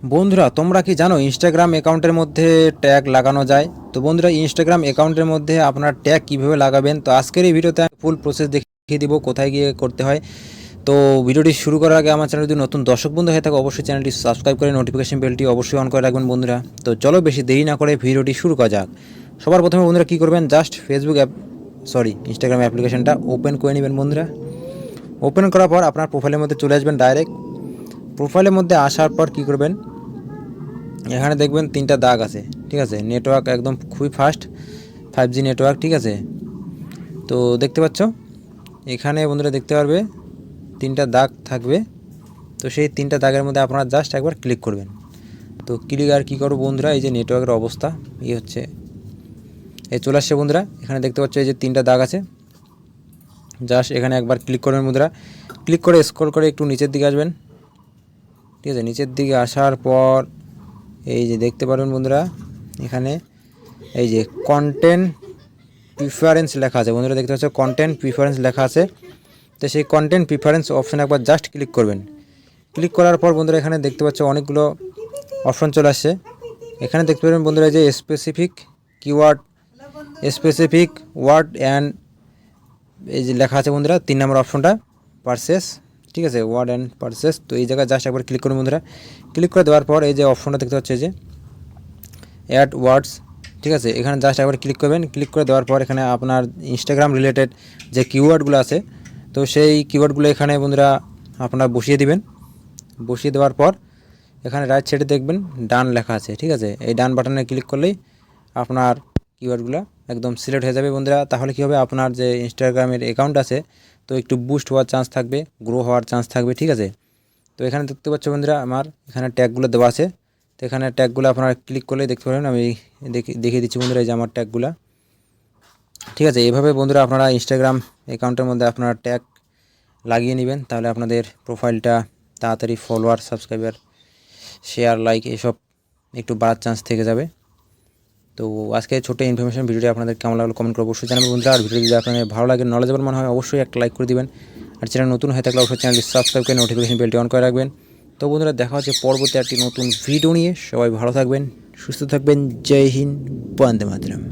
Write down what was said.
বন্ধুরা, তোমরা কি জানো ইনস্টাগ্রাম অ্যাকাউন্টের মধ্যে ট্যাগ লাগানো যায়? তো বন্ধুরা ইনস্টাগ্রাম অ্যাকাউন্টের মধ্যে আপনার ট্যাগ কীভাবে লাগাবেন? তো আজকের এই ভিডিওতে আমি ফুল প্রসেস দেখিয়ে দিব কোথায় গিয়ে করতে হয়। তো ভিডিওটি শুরু করার আগে আমার চ্যানেল যদি নতুন দর্শক বন্ধু হয়ে থাকে, অবশ্যই চ্যানেলটি সাবস্ক্রাইব করে নোটিফিকেশন বেলটি অবশ্যই অন করে রাখবেন বন্ধুরা। তো চলো বেশি দেরি না করে ভিডিওটি শুরু করা যাক। সবার প্রথমে বন্ধুরা, কী করবেন? Just Facebook app sorry Instagram অ্যাপ্লিকেশনটা ওপেন করে নেবেন বন্ধুরা। ওপেন করার পর আপনার প্রোফাইলের মধ্যে চলে আসবেন ডাইরেক্ট প্রোফাইলের মধ্যে আসার পর কী করবেন? এখানে দেখবেন তিনটা দাগ আছে, ঠিক আছে? নেটওয়ার্ক একদম খুবই ফাস্ট ফাইভ জি নেটওয়ার্ক ঠিক আছে? তো দেখতে পাচ্ছ? এখানে বন্ধুরা দেখতে পারবে, তিনটা দাগ থাকবে। তো সেই তিনটা দাগের মধ্যে আপনারা জাস্ট একবার ক্লিক করবেন। তো ক্লিক আর কী করব বন্ধুরা? এই যে নেটওয়ার্কের অবস্থা, এই হচ্ছে, এই চলে আসছে বন্ধুরা। এখানে দেখতে পাচ্ছ, এই যে তিনটা দাগ আছে। জাস্ট এখানে একবার ক্লিক করবেন বন্ধুরা। ক্লিক করে স্ক্রল করে একটু নিচের দিকে আসবেন। ঠিক আছে, নিচের দিকে আসার পর, এই যে দেখতে পারবেন বন্ধুরা, এখানে এই যে কন্টেন্ট প্রিফারেন্স লেখা আছে। বন্ধুরা দেখতে পাচ্ছ কন্টেন্ট প্রিফারেন্স লেখা আছে। তো সেই কন্টেন্ট প্রিফারেন্স অপশানে একবার জাস্ট ক্লিক করবেন। ক্লিক করার পর বন্ধুরা এখানে দেখতে পাচ্ছ অনেকগুলো অপশন চলে আসছে। এখানে দেখতে পাবেন বন্ধুরা যে specific keyword specific word and এই যে লেখা আছে বন্ধুরা, তিন নম্বর অপশনটা পারসেস ঠিক আছে ওয়ার্ড অ্যান্ড পারসেস তো এই জায়গায় জাস্ট একবার ক্লিক করুন বন্ধুরা। ক্লিক করে দেওয়ার পর এই যে অপশনটা দেখতে পাচ্ছে যে অ্যাড ওয়ার্ডস ঠিক আছে, এখানে জাস্ট একবার ক্লিক করবেন। ক্লিক করে দেওয়ার পর এখানে আপনার ইনস্টাগ্রাম রিলেটেড যে কিওয়ার্ডগুলো আছে, তো সেই কিওয়ার্ডগুলো এখানে বন্ধুরা আপনারা বসিয়ে দিবেন। বসিয়ে দেওয়ার পর এখানে রাইট সাইডে দেখবেন ডান লেখা আছে, ঠিক আছে। এই ডান বাটনে ক্লিক করলেই আপনার কিওয়ার্ডগুলো একদম সিলেক্ট হয়ে যাবে বন্ধুরা। তাহলে কী হবে? আপনার যে ইনস্টাগ্রামের অ্যাকাউন্ট আছে তো একটু বুস্ট হওয়ার চান্স থাকবে গ্রো হওয়ার চান্স থাকবে, ঠিক আছে? তো এখানে দেখতে পাচ্ছ বন্ধুরা আমার এখানে ট্যাগগুলো দেওয়া আছে। তো এখানে ট্যাগগুলো আপনারা ক্লিক করলে দেখতে পারেন, আমি দেখে, দেখিয়ে দিচ্ছি বন্ধুরা এই যে আমার ট্যাগগুলো ঠিক আছে, এভাবে বন্ধুরা আপনারা ইনস্টাগ্রাম অ্যাকাউন্টের মধ্যে আপনারা ট্যাগ লাগিয়ে নেবেন, তাহলে আপনাদের প্রোফাইলটা তাড়াতাড়ি ফলোয়ার সাবস্ক্রাইবার শেয়ার লাইক এসব একটু বাড়ার চান্স থেকে যাবে। তো আজকে ছোটো ইনফরমেশন ভিডিওটি আপনাদের কেমন লাগল কমেন্ট করে অবশ্যই জানাবেন বন্ধুরা। আর ভিডিও যদি আপনাদের ভালো লাগে নলেজেবল মনে হয়, অবশ্যই একটা লাইক করে দিবেন। আর চ্যানেল নতুন হয়ে থাকলে অবশ্যই চ্যানেলটি সাবস্ক্রাইব করে নোটিফিকেশন বেলটি অন করে রাখবেন। তো বন্ধুরা, দেখা হচ্ছে পরবর্তী একটি নতুন ভিডিও নিয়ে। সবাই ভালো থাকবেন, সুস্থ থাকবেন। জয় হিন্দ, বন্দে মাতরম।